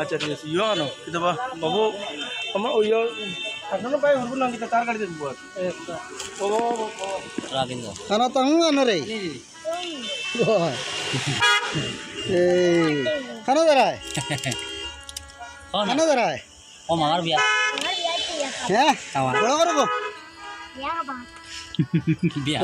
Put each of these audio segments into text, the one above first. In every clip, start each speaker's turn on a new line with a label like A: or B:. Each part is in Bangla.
A: আচ্ছা ঠিক আছে ইয়ে আনো কিন্তু বা বাবু আমার ওই
B: খানা তাহু আনো রে ওই। এই খানা দাঁড়ায় খানা দাঁড়ায়
C: ও মামার বিয়া
B: হ্যাঁ বড় করব
C: বিয়া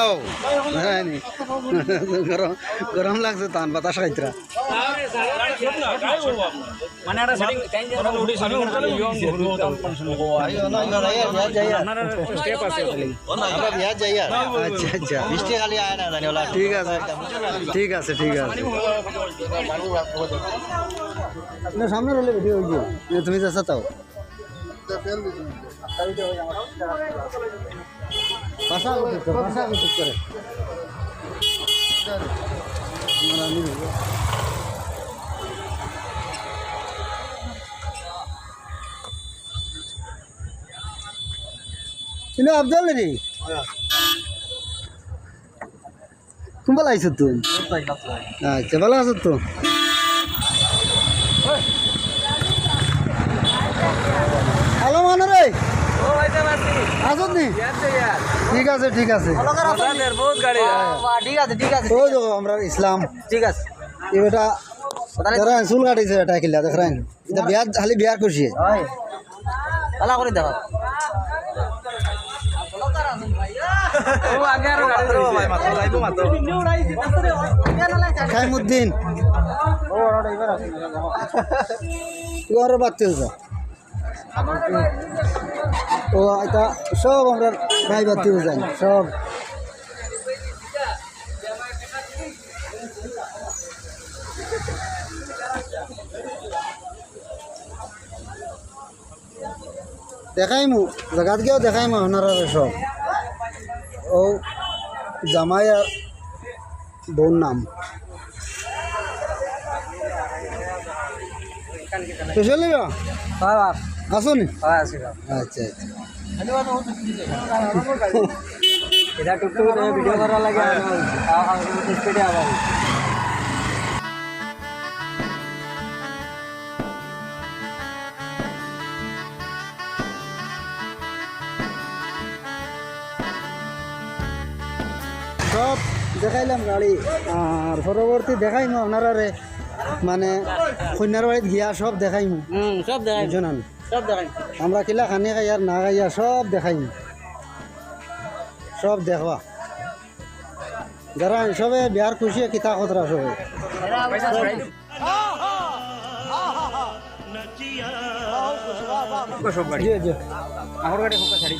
B: আমরা হ্যাঁ গরম গরম লাগছে তান বাতাস খাইতরা আচ্ছা আচ্ছা। না ঠিক আছে। ঠিক আছে ঠিক আছে। আপনার সামনে রলে ভিডিও তুমি যাচ্ছ তাও। ভাষা ভাষা করে। কিন্তু আফজাল রে। কুম্বাল আইছ তুই আচ্ছা ভালো আছো তো? আসত নি ঠিক আছে ঠিক আছে।
C: ঠিক আছে ঠিক আছে।
B: ওই দেখো আমরা ইসলাম।
C: ঠিক আছে।
B: এটা যারা চুল কাটিছে এটা কিলা দেখরাইন এটা বিয়ার খালি বিয়ার খুশি।
C: পালা করে দেখো
B: খাইমুদ্দিন। তোমার বাড়তে ও এটা সব আমরা ভাই বাড়তে যাই সব। দেখাইমু জায়গাত গিয়েও দেখাইমু আপনারা সব। ও জামাই আর বউর নাম স্পেশালি আসো নি? আচ্ছা আচ্ছা।
C: এটা টুকটুক ভিডিও করা লাগে স্পিডে আবার
B: সব দেখাইলাম গাড়ি। আর পরবর্তী দেখাইমু আপনারা মানে কন্যার বাড়িত গিয়া সব দেখাইমু।
C: সব দেখাই
B: আমি
C: সব দেখাই।
B: আমরা কিলা খানি খাই আর না খাইয়া সব দেখাইমু সব দেখবা। যারা সবে বিয়ার খুশি কিতা কতরা সবে জি জি।
C: আমার গাড়ি হোক ছাড়ি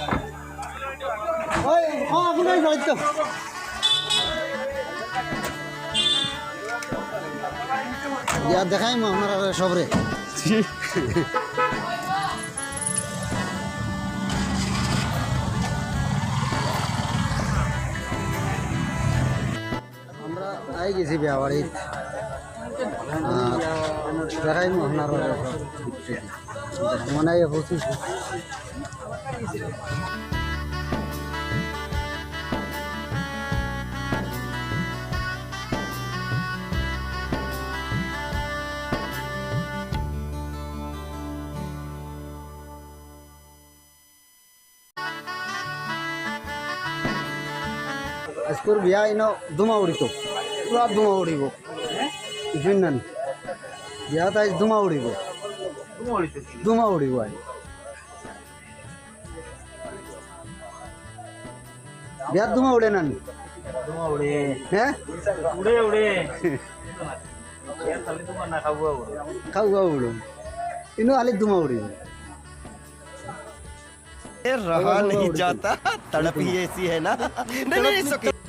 B: ওই হ্যাঁ আপনার বাড়িত তো আপনারা সবরে আই গেছি বিয়া বাড়িত দেখাইমু আপনারা সব মনে হয় পঁচিশ আজকের বিয়া ইনো দুমা উড়িত पूरा धुआँ उड़ी वो भिंडन यहाँ धुआँ उड़ी धुआँ उड़ी हुआ
A: है धुआँ
B: उड़े नन धुआँ उड़े हैं उड़े उड़े
D: रहा नहीं जाता तड़प ही ऐसी है ना नहीं नहीं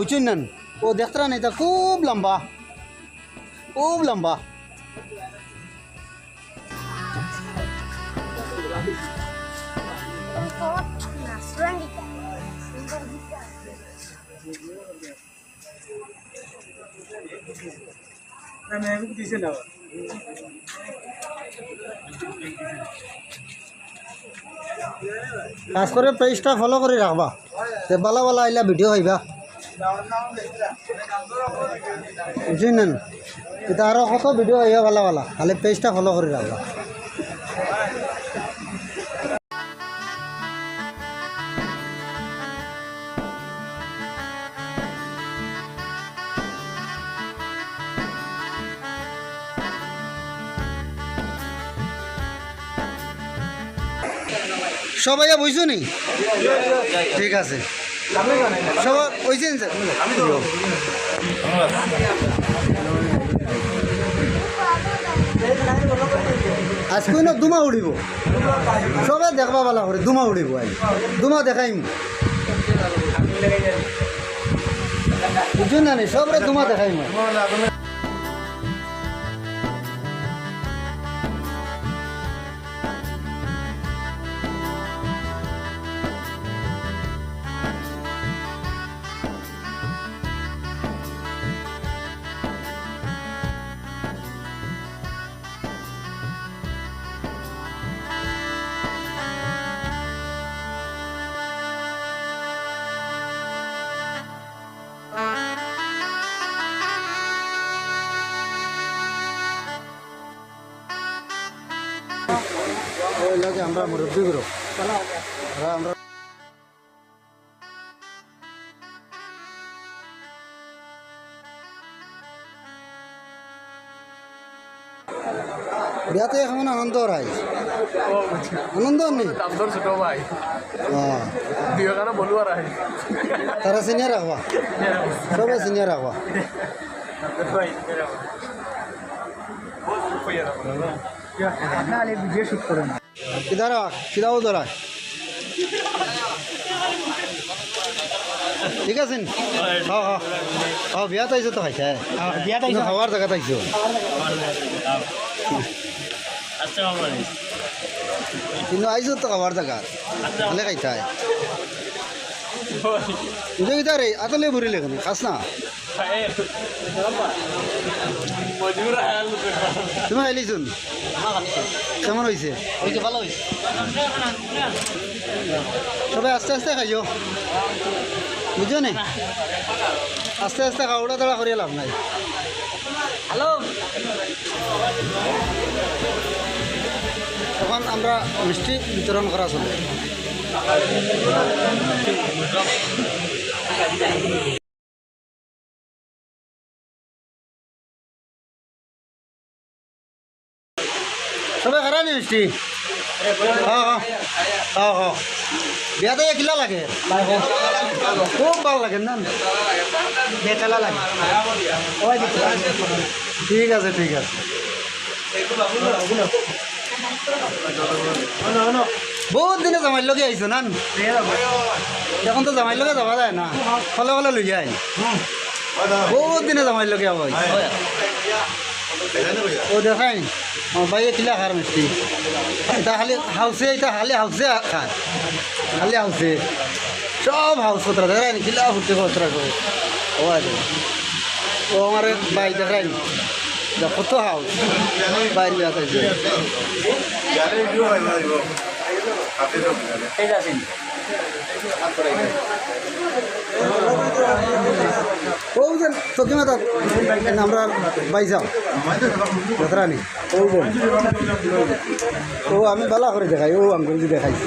B: বুঝছেন না? ও দেখতরা নেই তা খুব লম্বা। খুব লম্বা। কাজ করে পেজটা ফলো করে রাখবা। তে বালা বালা আইলা ভিডিও হইবা। বুঝছেন না এটা আরও কত ভিডিও হইবা বালা বালা। খালি পেজটা ফলো করে রাখবা সবাই বুঝছ নি? ঠিক আছে। সবাই ওই স্যার আজকে না দুমা উড়িব? সবাই দেখবা বলা করে দুমা উড়িব আজ। দুমা দেখাইম। বুঝুন না নেই সবরে দুমা দেখাইম ওই লাগে আমরা মুরব্বী গুলো আমরা বিয়াতে এখন আনন্দ রাই আনন্দ নেই
A: আপনার ছোট ভাই
B: হ্যাঁ
A: দুই কারণে বলব আর
B: তারা সিনিয়র রাখবা সবাই সিনিয়র ঠিক আছে হ্যাঁ হ্যাঁ হ্যাঁ বিয়াত আইসো তো খাইছে বিয়াত আইসো খাওয়ার জায়গাত আইসো কিন্তু আইসো তো খাওয়ার জায়গা। ভালে খাইছে আতলে ভরিলে কেন খাস না তুমি খাইলিছুন কেমন হয়েছে সবাই আস্তে আস্তে খাইও বুঝছ নি আস্তে আস্তে খাওয়া দাওয়া করিয়া লাভ নাই
C: হ্যালো
B: তখন আমরা মিষ্টি বিতরণ করা চলে সবাই খারাপ মিষ্টি? বিয়াতে কিলা লাগে? খুব ভালো লাগে না?
C: বেতালা লাগে।
B: ঠিক আছে ঠিক আছে। বহুত দিনে জামাই লগে আইছো না এখন তো জামাই লগে যাওয়া যায় না। ফলে ফলে লই যায়। বহুত দিনে জামাই লগে ও দেখাই। ও ভাই কিলা খার মিষ্টি। এটা খালি হাউসে এটা খালি হাউসে খায় খালি হাউসে সব হাউস পত্র। দেখাই কিলা ফুটে পত্র ও আছে ও আমার ভাই দেখাই কত হাউস বাইরে আছে
C: ঠিক আছে
B: ও যে তোকে মাতা আমরা বাইজাও যাত্রানি। ও ও আমি বালা করে দেখাই, ও আঙ্গুল দেখাইছি।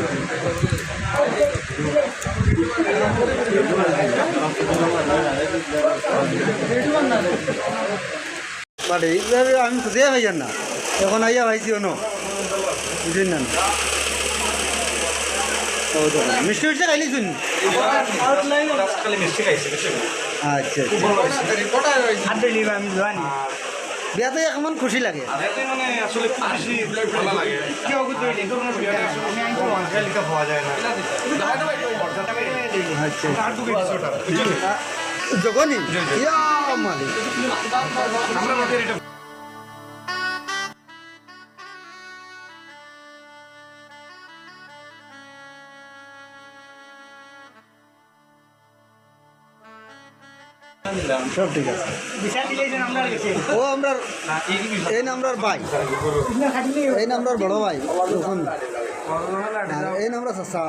B: বাট এইভাবে আমি খুঁজে ভাইজান না। এখন আইয়া ভাইছি অন বুঝলেন না? মিষ্টি মিষ্টি খাইলি শুনি আচ্ছা আচ্ছা। বিয়াতে অকমান খুশি লাগে? আচ্ছা জগনি? ইয়া সব ঠিক আছে। ও আমরা এই নাম্বার ভাই। এই নাম্বার বড় ভাই। তখন এই নাম্বার চাচা।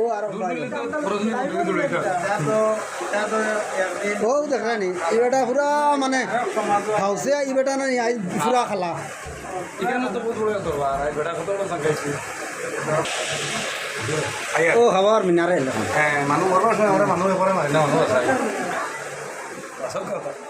B: ও আর ও দেখানি ই বেটা পুরা মানে হাউসে ই বেটা না আই পুরা খালা। ও খাবার মিনারে হ্যাঁ
A: মানুহ মানুহ আছে